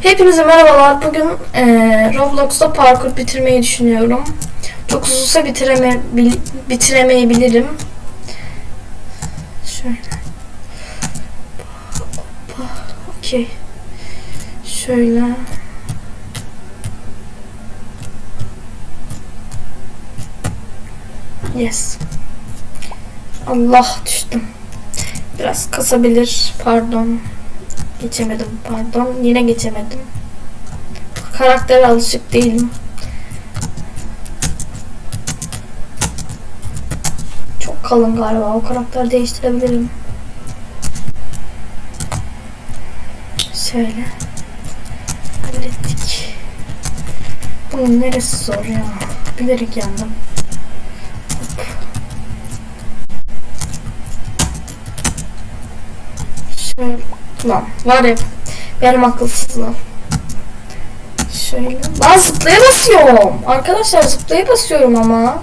Hepinize merhabalar. Bugün eee Roblox'ta parkur bitirmeyi düşünüyorum. Çok uzunsa bitireme, bil, bitiremeyebilirim. Şöyle. Okey. Şöyle. Yes. Allah düştüm. Biraz kasabilir. Pardon. Geçemedim pardon. Yine geçemedim. Karaktere alışık değilim. Çok kalın galiba. O karakter değiştirebilirim. Şöyle. Hallettik. Bunun neresi zor ya? Bilerek yandım. Hop. Şöyle. Lan var ya benim akılsızlığım. Şöyle. Lan zıplaya basıyorum. Arkadaşlar zıplaya basıyorum ama.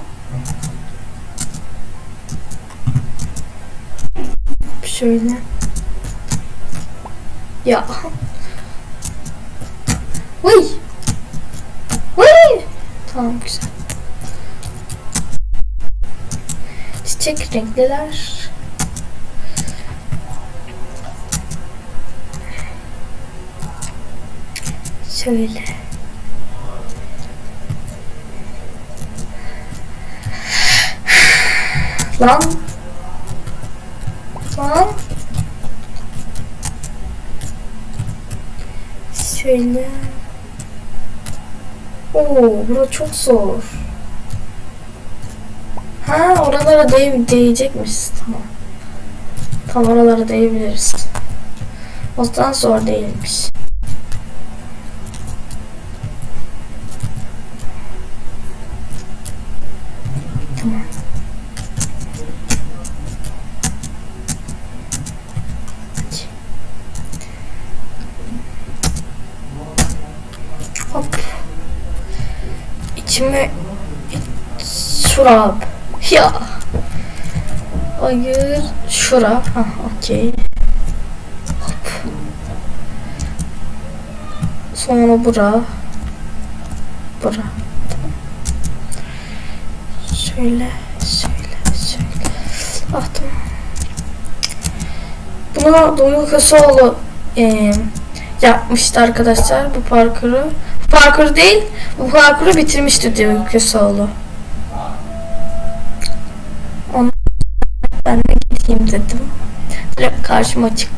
Şöyle. Ya. Uy. Uy. Tamam güzel. Çiçek renkliler. Şöyle. Lan. Lan. Şöyle. Oo, bura çok zor. Ha, oralara değ değecekmiş. Tamam. Tam oralara değebiliriz. O zaman zor değilmiş. Hop. İçime şurap. Ya. Hayır. Şura. Ha, okey. Sonra bura. Bura. Şöyle, şöyle, şöyle. Ah tamam. Buna Duygu Köseoğlu eee yapmıştı arkadaşlar bu parkuru. Bu parkuru değil, bu parkuru bitirmişti Duygu Köseoğlu. Onu ben de gideyim dedim. Direkt karşıma çıktı.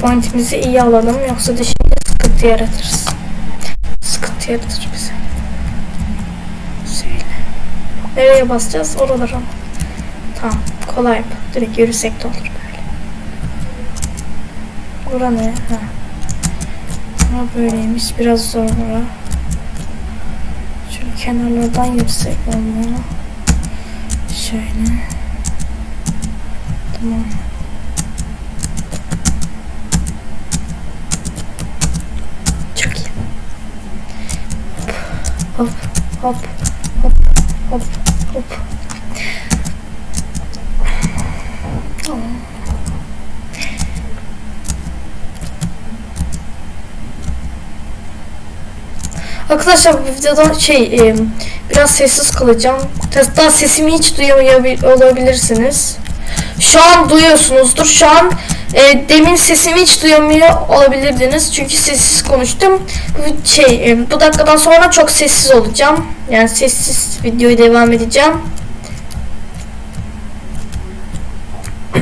Checkpoint'imizi iyi alalım yoksa dışında sıkıntı yaratırız. Sıkıntı yaratır bize. Şöyle. Nereye basacağız? Oralara mı? Tamam. Kolay bu. Direkt yürüsek de olur böyle. Bura ne? Ha. Bura böyleymiş. Biraz zor bura. Şöyle kenarlardan yürüsek olmuyor. Şöyle. Tamam. Hop hop hop hop hop. Arkadaşlar bu videoda şey biraz sessiz kalacağım. Hatta sesimi hiç duyamıyor olabilirsiniz. Şu an duyuyorsunuzdur. Şu an e, demin sesimi hiç duyamıyor olabilirdiniz. Çünkü sessiz konuştum. Şey e, bu dakikadan sonra çok sessiz olacağım. Yani sessiz videoyu devam edeceğim.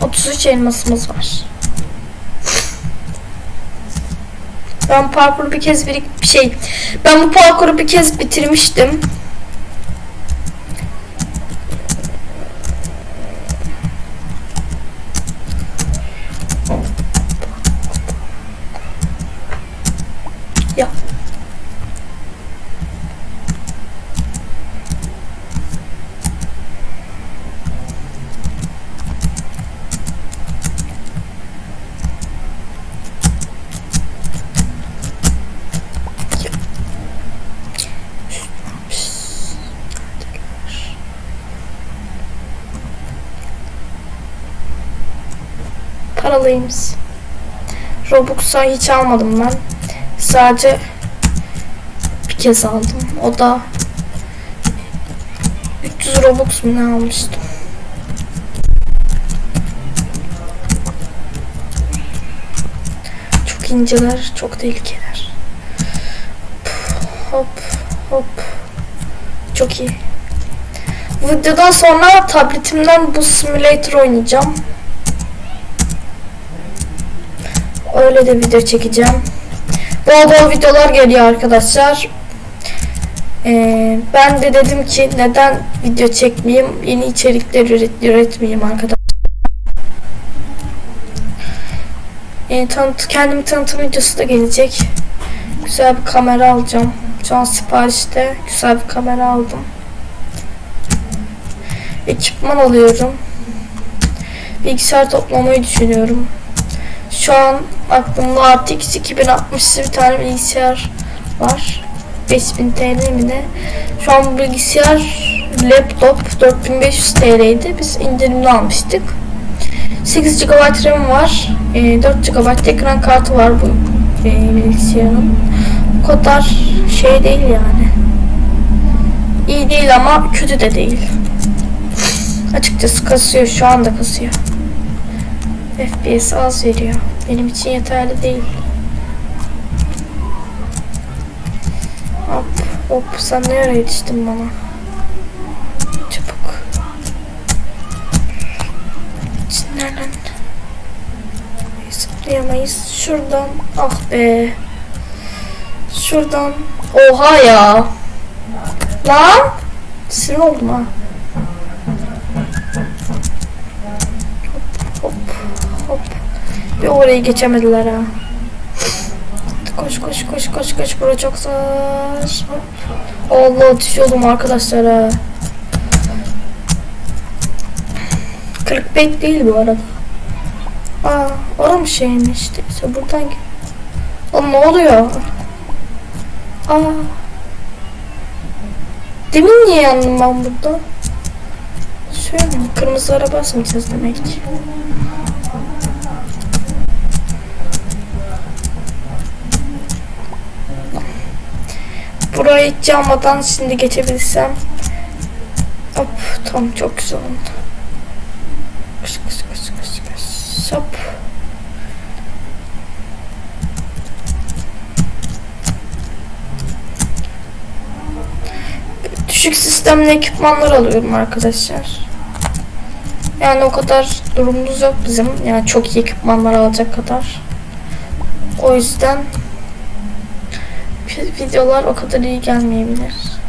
Otuz elmasımız var. Ben parkuru bir kez bir şey ben bu parkuru bir kez bitirmiştim. Paralıyız. Robux'a hiç almadım ben. Sadece bir kez aldım. O da 300 Robux mu ne almıştım. Çok inceler, çok tehlikeler. Hop, hop. Çok iyi. Videodan sonra tabletimden bu simulator oynayacağım. Öyle de video çekeceğim. Bol bol videolar geliyor arkadaşlar. Ee, ben de dedim ki neden video çekmeyeyim, yeni içerikler üret, üretmeyeyim arkadaşlar. Ee, tanıt, kendimi tanıtım videosu da gelecek. Güzel bir kamera alacağım. Şu an siparişte güzel bir kamera aldım. Ekipman alıyorum. Bilgisayar toplamayı düşünüyorum. Şu an aklımda RTX 2060'lı bir tane bilgisayar var. 5000 TL mi ne? Şu an bilgisayar laptop 4500 TL'ydi. Biz indirimde almıştık. 8 GB RAM var. E, 4 GB ekran kartı var bu e, bilgisayarın. Bu kadar şey değil yani. İyi değil ama kötü de değil. Açıkçası kasıyor. Şu anda kasıyor. FPS az veriyor. Benim için yeterli değil. Hop hop sen ne ara yetiştin bana? Çabuk. Nereden? Zıplayamayız. Şuradan. Ah be. Şuradan. Oha ya. Lan. Sinir oldum ha. Bir orayı geçemediler ha. Koş koş koş koş koş bura çok zor. Allah düşüyordum arkadaşlar ha. Clickbait değil bu arada. Aa, orada mı şeymiş işte, buradan gel. Oğlum ne oluyor? Aa. Demin niye yandım ben burada? Şöyle mi? Kırmızılara basmayacağız demek ki. Burayı hiç almadan şimdi geçebilsem. Hop tamam çok güzel oldu. Kış kış kış kış kış. Hop. Düşük sistemli ekipmanlar alıyorum arkadaşlar. Yani o kadar durumumuz yok bizim. Yani çok iyi ekipmanlar alacak kadar. O yüzden videolar o kadar iyi gelmeyebilir.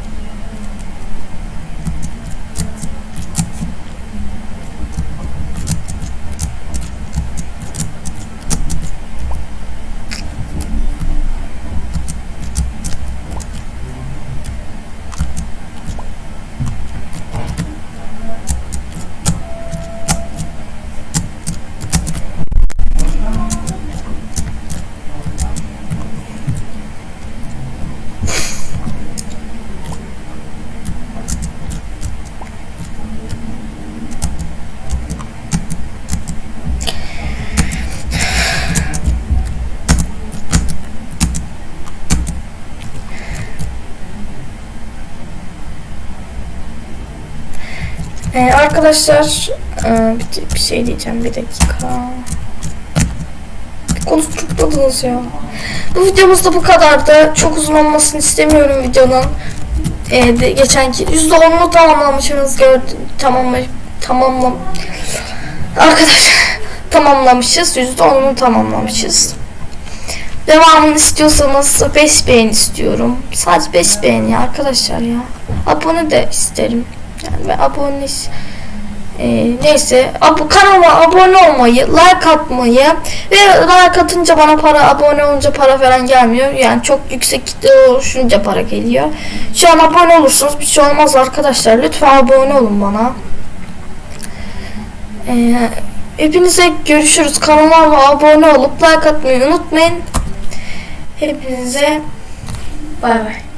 Ee, arkadaşlar e, bir, bir şey diyeceğim bir dakika. Bir konuştukladınız ya. Bu videomuz da bu kadardı. Çok uzun olmasını istemiyorum videonun. Ee, de, geçenki %10'unu tamamlamışız gördüm. Tamamla, tamamlam. Arkadaşlar tamamlamışız. %10'unu tamamlamışız. Devamını istiyorsanız 5 beğen istiyorum. Sadece 5 beğeni arkadaşlar ya. Abone de isterim. Ve abone e, neyse ab kanalıma abone olmayı, like atmayı ve like atınca bana para, abone olunca para falan gelmiyor. Yani çok yüksek kitle oluşunca para geliyor. Şu an abone olursunuz bir şey olmaz arkadaşlar. Lütfen abone olun bana. E, hepinize görüşürüz. Kanalıma abone olup like atmayı unutmayın. Hepinize bay bay.